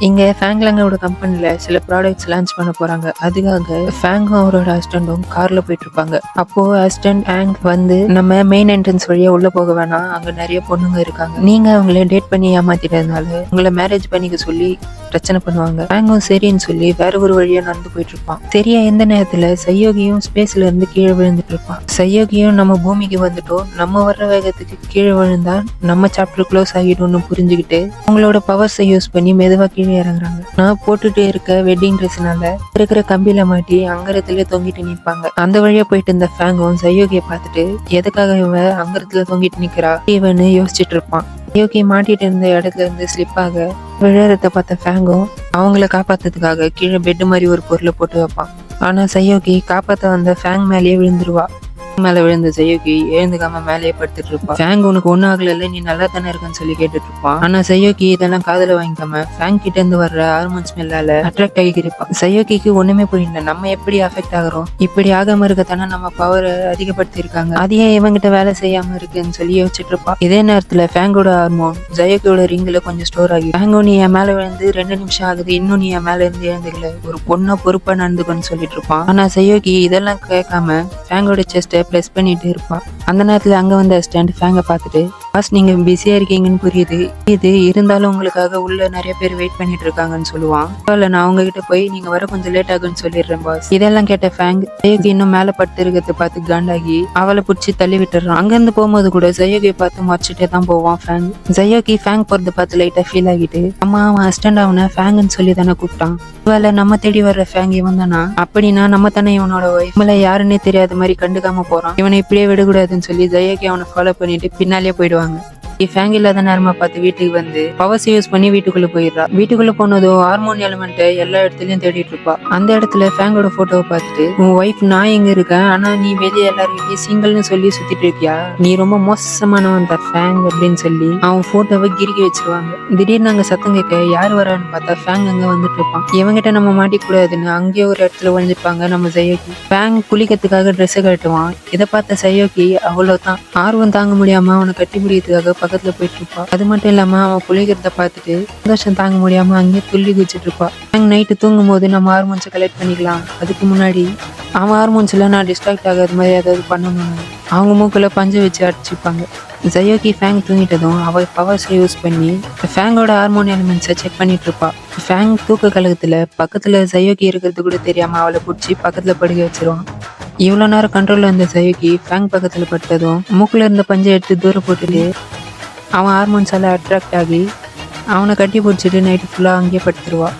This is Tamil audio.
இங்கே ஃபேங்லாங்கோட கம்பெனியில் சில ப்ராடக்ட்ஸ் லான்ச் பண்ண போகிறாங்க அதுக்காக ஃபேங்கும் அவரோட ஹஸ்டண்டும் காரில் போயிட்டு இருப்பாங்க அப்போ அசிஸ்டன்ட் வந்து நம்ம மெயின் என்ட்ரன்ஸ் வழியாக உள்ளே போக வேணாம். அங்கே நிறைய பொண்ணுங்க இருக்காங்க. நீங்கள் அவங்கள டேட் பண்ணி ஏமாத்திட்டதுனால உங்களை மேரேஜ் பண்ணிக்க சொல்லி பிரச்சனை பண்ணுவாங்க. ஹேங்கும் சரின்னு சொல்லி வேற ஒரு வழியா நடந்து போயிட்டு இருப்பான் சரியா எந்த நேரத்துல? சையோகியும் ஸ்பேஸ்ல இருந்து கீழே விழுந்துட்டு இருப்பான் சையோகியும் நம்ம பூமிக்கு வந்துட்டோம். நம்ம வர்ற வேகத்துக்கு கீழே விழுந்தா நம்ம சாப்டர் க்ளோஸ் ஆகிடும்னு புரிஞ்சுக்கிட்டு அவங்களோட பவர்ஸை யூஸ் பண்ணி மெதுவா கீழே இறங்குறாங்க. நான் போட்டுட்டு இருக்க வெட்டிங் ட்ரெஸ்னால இருக்கிற கம்பியில மாட்டி அங்கரத்துல தொங்கிட்டு நிப்பாங்க. அந்த வழியா போயிட்டு இருந்த ஃபேங்கும் சையோகியை பார்த்துட்டு எதுக்காக இவன் அங்கரத்துல தொங்கிட்டு நிக்கிறா? இவன்னு யோசிச்சுட்டு இருப்பான். யோகி மாட்டிட்டு இருந்த இடத்துல இருந்து ஸ்லிப் ஆக விழறத பார்த்த ஃபேங்கும் அவங்கள காப்பாத்துறதுக்காக கீழே பெட் மாதிரி ஒரு பொருளை போட்டு வைப்பான். ஆனா சையோகி காப்பாத்த வந்த ஃபேங் மேலேயே விழுந்துருவா. மேல விழுந்த சையோகி எழுந்துக்காம மேலேயே படுத்துட்டு இருப்பான் ஃபேங் உனக்கு ஒன்னும் ஆகல நீ நல்லா தானே இருக்கன்னு சொல்லி கேட்டுட்டு இருப்பான் ஆனா செய்யோகி இதெல்லாம் காதல வாங்கிக்காம ஃபேங் கிட்ட இருந்து வர்ற ஹார்மோன்ஸ் ஸ்மெல்லால அட்ராக்ட் ஆகி இருப்பான் சையோகிக்கு ஒண்ணுமே புரியல. நம்ம எப்படி அஃபெக்ட் ஆகிறோம்? இப்படி ஆகாம இருக்கத்தானே நம்ம பவரை அதிகப்படுத்தி இருக்காங்க அது இவங்கிட்ட வேலை செய்யாம இருக்குன்னு சொல்லி யோசிச்சுட்டு இருப்பான் இதே நேரத்துல ஃபேங்கோட ஹார்மோன் ஜெயோகியோட ரிங்ல கொஞ்சம் ஸ்டோர் ஆகி ஃபேங்கோ நீ என் மேல விழுந்து ரெண்டு நிமிஷம் ஆகுது இன்னும் நீ என் மேல இருந்து எழுந்துக்கல. ஒரு பொண்ணா பொறுப்பா நடந்துக்கன்னு சொல்லிட்டு இருப்பான் ஆனா சையோகி இதெல்லாம் கேட்காம ஃபேங்கோட செஸ்ட ப்ளஸ் பண்ணிட்டு இருப்பான். அந்த நேரத்தில் அங்கே வந்த ஸ்டாண்ட் ஃபேங்கை பார்த்துட்டு பாஸ் நீங்க பிஸியா இருக்கீங்கன்னு புரியுது. இது இருந்தாலும் உங்களுக்காக உள்ள நிறைய பேர் வெயிட் பண்ணிட்டு இருக்காங்கன்னு சொல்லுவான். இல்ல நான் உங்ககிட்ட போய் நீங்க வர கொஞ்சம் லேட் ஆகுன்னு சொல்லிடுறேன் பாஸ் இதெல்லாம் கேட்ட ஃபேங் சயோகி இன்னும் மேல படுத்து இருக்கிறத பார்த்து காண்டாகி அவளை பிடிச்சி தள்ளி விட்டுறான். அங்கிருந்து போகும்போது கூட ஜயோகியை பார்த்து மறைச்சிட்டே தான் போவான் ஃபேங் ஜயோகி ஃபேங் போறது பார்த்து லைட்டா ஃபீல் ஆகிட்டு அம்மா அவன் அஸ்டண்ட் அவனை ஃபேங்குன்னு சொல்லி தானே கூப்பிட்டான். வேலை நம்ம தேடி வர்ற ஃபேங் இவன் தானா? அப்படின்னா நம்ம தானே இவனோட ஒய்ஃப் யாருன்னே தெரியாத மாதிரி கண்டுக்காம போறான். இவனை இப்படியே விடக்கூடாதுன்னு சொல்லி ஜெயாக்கி அவனை ஃபாலோ பண்ணிட்டு பின்னாலே rahmet. ஃபேங் இல்லாத நேரமா பார்த்து வீட்டுக்கு வந்து பவர்ஸ் யூஸ் பண்ணி வீட்டுக்குள்ள போயிடுறா. வீட்டுக்குள்ள போனதும் ஹார்மோன் எலிமெண்ட்டை எல்லா இடத்துலயும் தேடிட்டு இருப்பா. அந்த இடத்துல ஃபேங்கோட போட்டோவை பார்த்துட்டு உன் ஒய்ஃப் நான் எங்க இருக்கேன்? ஆனா நீ வெளியே எல்லாருக்கிட்டே சிங்கிள்னு சொல்லி சுத்திட்டு இருக்கியா? நீ ரொம்ப மோசமானவன் தான் ஃபேங் அப்படின்னு சொல்லி அவன் போட்டோவை கிறுக்கி வச்சிருவாங்க. திடீர்னு அங்க சத்தம் கேட்க யார் வரான்னு பார்த்தா ஃபேங் அங்க வந்துட்டு இருப்பான். இவங்கிட்ட நம்ம மாட்டிக்கூடாதுன்னு அங்கேயே ஒரு இடத்துல ஒழிஞ்சிருப்பாங்க நம்ம சையோக்கி ஃபேங் குளிக்கிறதுக்காக ட்ரெஸ் கட்டுவான் இதை பார்த்த சையோக்கி அவ்வளவுதான். ஆர்வம் தாங்க முடியாம அவனை கட்டி பிடிக்கிறதுக்காக பக்கத்துல போயிட்டு இருப்பான் அது மட்டும் இல்லாம அவன் குளிக்கிறத பார்த்துட்டு சந்தோஷம் தாங்க முடியாம அங்கேயே துள்ளி குதிச்சிட்டு இருப்பா. ஃபேங் நைட்டு தூங்கும் போது நம்ம ஹார்மோன்ஸை கலெக்ட் பண்ணிக்கலாம். அதுக்கு முன்னாடி அவன் ஹார்மோன்ஸ்ல நான் டிஸ்ட்ராக்ட் ஆகாத மாதிரி ஏதாவது பண்ணணும் அவங்க மூக்கில் பஞ்சு வச்சு அடிச்சுப்பாங்க. ஜயோகி ஃபேங் தூங்கிட்டதும் அவள் பவர்ஸை யூஸ் பண்ணி ஃபேங்கோட ஹார்மோன் எலிமெண்ட்ஸை செக் பண்ணிட்டு இருப்பா. ஃபேங் தூக்க கழகத்தில் பக்கத்தில் ஜயோகி இருக்கிறது கூட தெரியாமல் அவளை பிடிச்சி பக்கத்தில் படுக்க வச்சிருவான். இவ்வளோ நேரம் கண்ட்ரோலில் இருந்த ஜயோகி ஃபேங் பக்கத்தில் பட்டதும் மூக்கில் இருந்த பஞ்சை எடுத்து தூரம் போட்டுட்டு அவன் ஹார்மோன்ஸால் அட்ராக்ட் ஆகி அவனை கட்டி பிடிச்சிட்டு நைட்டு ஃபுல்லாக அங்கேயே படுத்துருவாள்